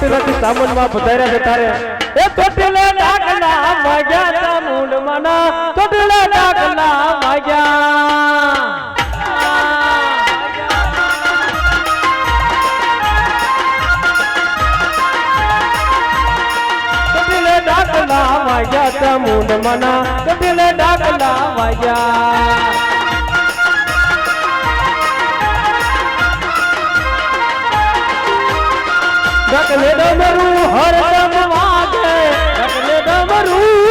ચોટીલાથી સામાનમાં પધાર્યા છે તારે. એ ચોટીલે ડાકના વાગ્યા ચામુંડ મના ચોટીલે ડાકના વાગ્યા ચોટીલે ડાકના વાગ્યા ચામુંડ મના ચોટીલે ડાકના વાગ્યા ડકલે ડમરું હરદમ વાગે રખલે ડમરું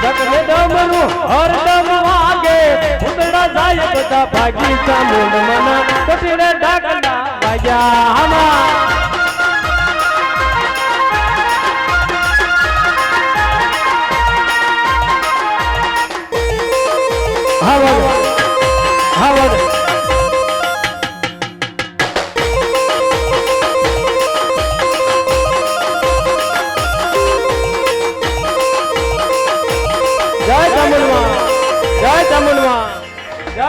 ડકલે ડમરું વાગે ઉતરા જાય બધા ભાગી ચાલુ મના કટીને ડાકડા વાગ્યા હમા જય ચામુંડમાં જય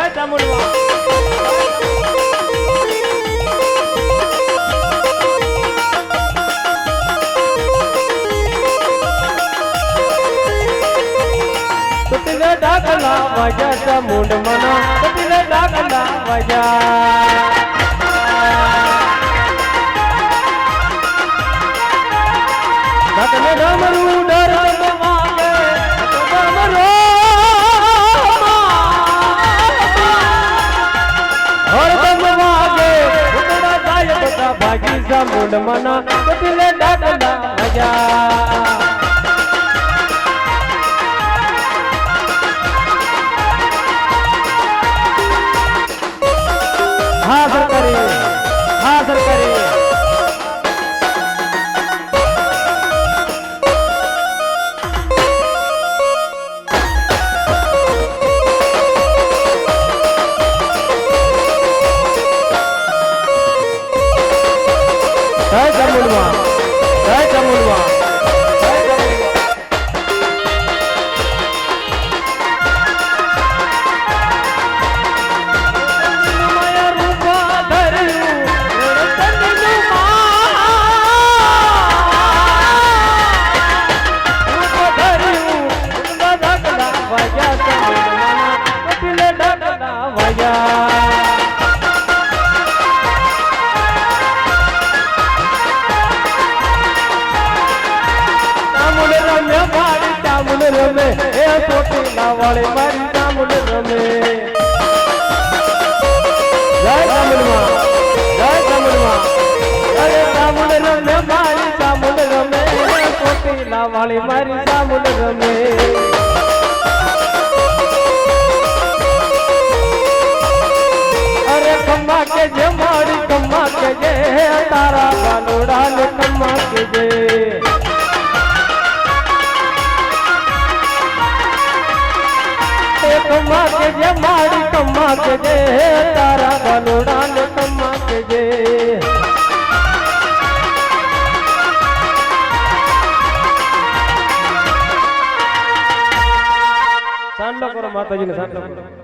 કપિલે ડાકલા વજા ચામુંડ મના ડાકલા વાગ્યા. ચામુંડ મના કપિલે ડાકલા વાગ્યા રમે એ ચોટીલા વાળી મારી ચામુંડ રમે જય ચામુંડમાં જય ચામુંડમાં અરે ચામુંડ રમે મારી ચામુંડ રમે કોટીલા વાળી મારી ચામુંડ રમે અરે કમ્મા કે જે મારી કમ્મા કે જે તારા બાલોડા ને કમ્મા કે જે એ કમ્મા કે જે મારી કમા કે જે તારા બાલોડા ને કમા કે જે સાંડલો કરો માતાજીને સાંડલો કરો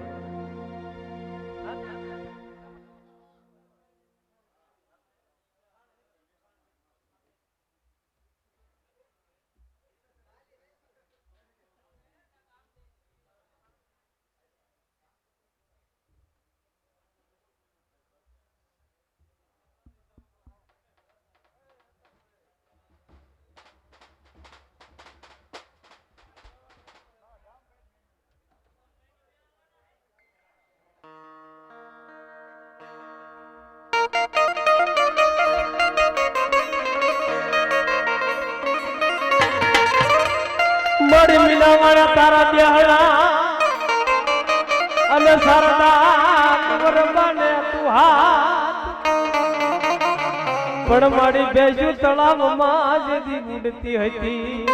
અને સરદા કુંવર બને તું પણ મારી બેજુ તળાવમાં જેથી ઉડતી હતી,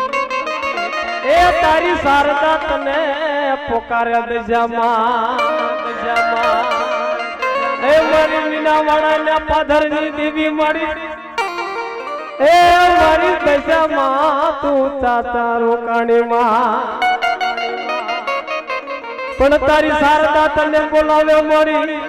એ તારી સારદા તને પોકાર્યા દજામાં. એ મારી મીના વાળાના પાધરની દેવી મારી એ મારી દશામાં તું તાતા રોકાણીમાં. પણ તારી શારદા તને બોલાવે મારી.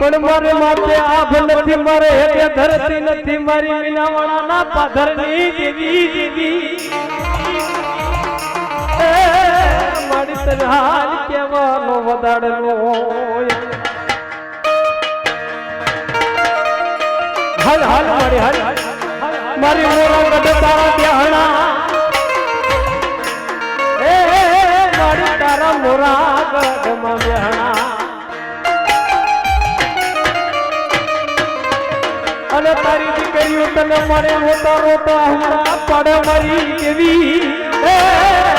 પણ મારે માથે આભ નથી, મારે હેઠે ધરતી નથી, મારી મીનાવાળાના પાધરની દેવી દેવી મારી તને હાલ કહેવાનો અને તારી દીકરીઓ તને મારે રોતા રોતા હમણાં પડે મારી કેવી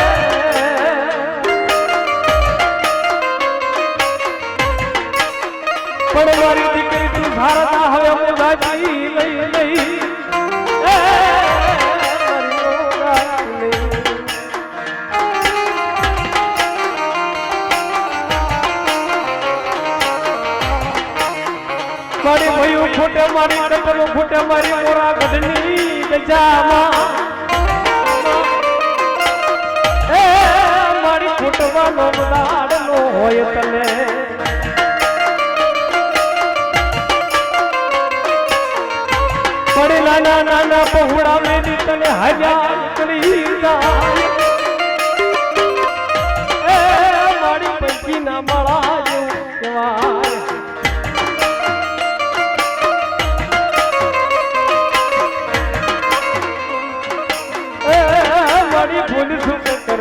ફૂટે મારી કટરો ફૂટે મારી મોરા ગઢની ગજામાં. એ મારી ફૂટવાનો દાડનો હોય તને. પડેલા નાના પહોળા મેલી તને હજાર કરી જાય.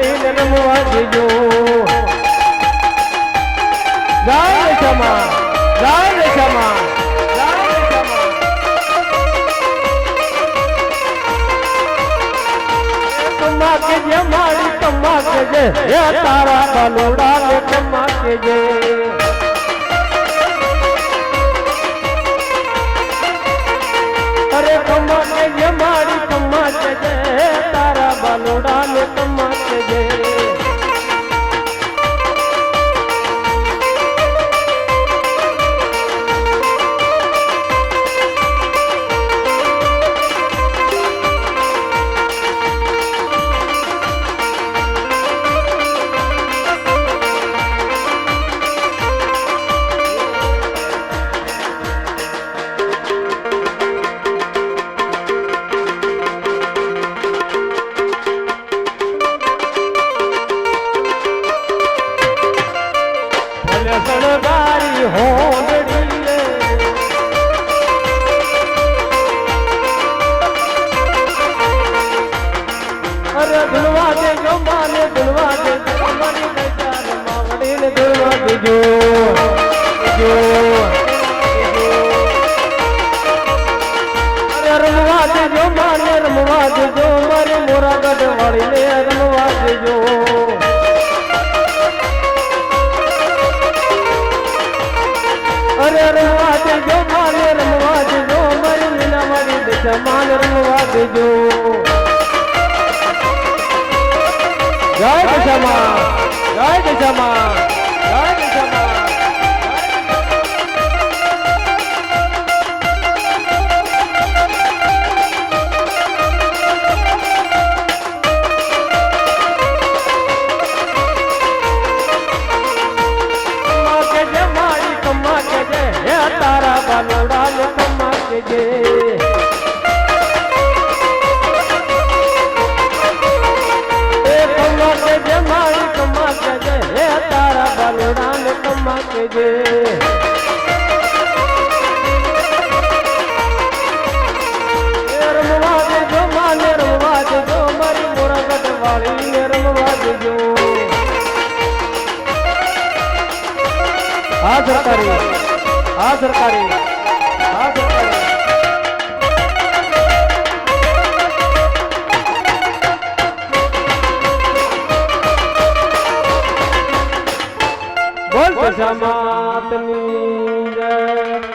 રે માવડીને રમવા દેજો ગાય દશામાં ગાય દશામાં ગાય દશામાં કમા કે જે, મારી કમા કે જે તારા બાલુડા તમાકે જે. ધુલવા દેજો માને ધુલવા દેજો મારી બેચાર માવડીને ધુલવા દેજો દેજો રમવા દેજો માને રમવા દેજો મારી મોરા ગઢ વાળીને રમવા દેજો રમવા દેજો જય દશામાં જય દશામાં. કમા કે જે એ રમવા દેજો, માને રમવા દેજો, મારી દેજો. દેજો સરકારી. હા સરકારી. હા, સરકારી. બોલ દશા માતની